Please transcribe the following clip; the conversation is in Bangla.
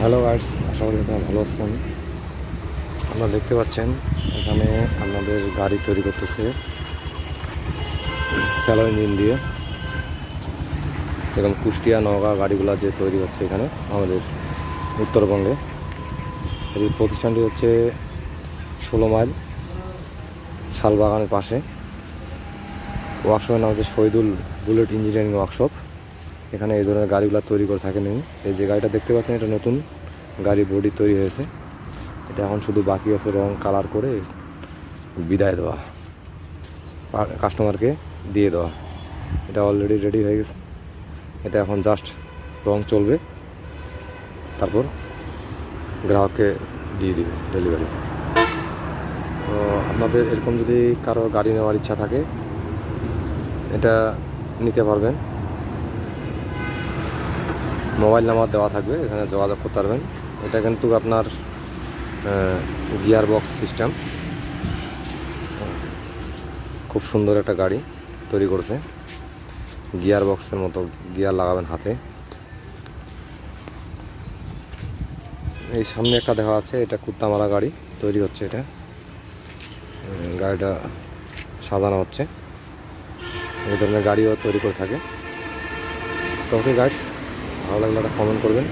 হ্যালো গাইডস আশা করি আপনারা ভালো আছেন। আপনারা দেখতে পাচ্ছেন, এখানে আপনাদের গাড়ি তৈরি করতেছে স্যালো ইঞ্জিন দিয়ে। এরকম কুষ্টিয়া, নওগাঁ গাড়িগুলো যে তৈরি হচ্ছে এখানে, আমাদের উত্তরবঙ্গে। এই প্রতিষ্ঠানটি হচ্ছে ষোলো মাইল শালবাগানের পাশে। ওয়ার্কশপের নাম হচ্ছে শহীদুল বুলেট ইঞ্জিনিয়ারিং ওয়ার্কশপ। এখানে এই ধরনের গাড়িগুলো তৈরি করে থাকেন এই যে গাড়িটা দেখতে পাচ্ছেন, এটা নতুন গাড়ি, বডি তৈরি হয়েছে। এটা এখন শুধু বাকি আছে রং, কালার করে বিদায় দেওয়া কাস্টমারকে দিয়ে দেওয়া। এটা অলরেডি রেডি হয়ে গেছে। এটা এখন জাস্ট রং চলবে। তারপর গ্রাহককে দিয়ে দিবে ডেলিভারি তো আপনাদের এরকম যদি কারও গাড়ি নেওয়ার ইচ্ছা থাকে, এটা নিতে পারবেন। মোবাইল নাম্বার দেওয়া থাকবে, এখানে যোগাযোগ করতে পারবেন। এটা কিন্তু আপনার গিয়ার বক্স সিস্টেম। খুব সুন্দর একটা গাড়ি তৈরি করছে। গিয়ার বক্সের মতো গিয়ার লাগাবেন হাতে। এই সামনে একটা দেখা আছে, এটা কুত্তামারা গাড়ি তৈরি হচ্ছে এটা। গাড়িটা সাজানো হচ্ছে। এই ধরনের গাড়িও তৈরি করে থাকে। তো ওকে ভালো লাগলে একটা কমেন্ট করবেন।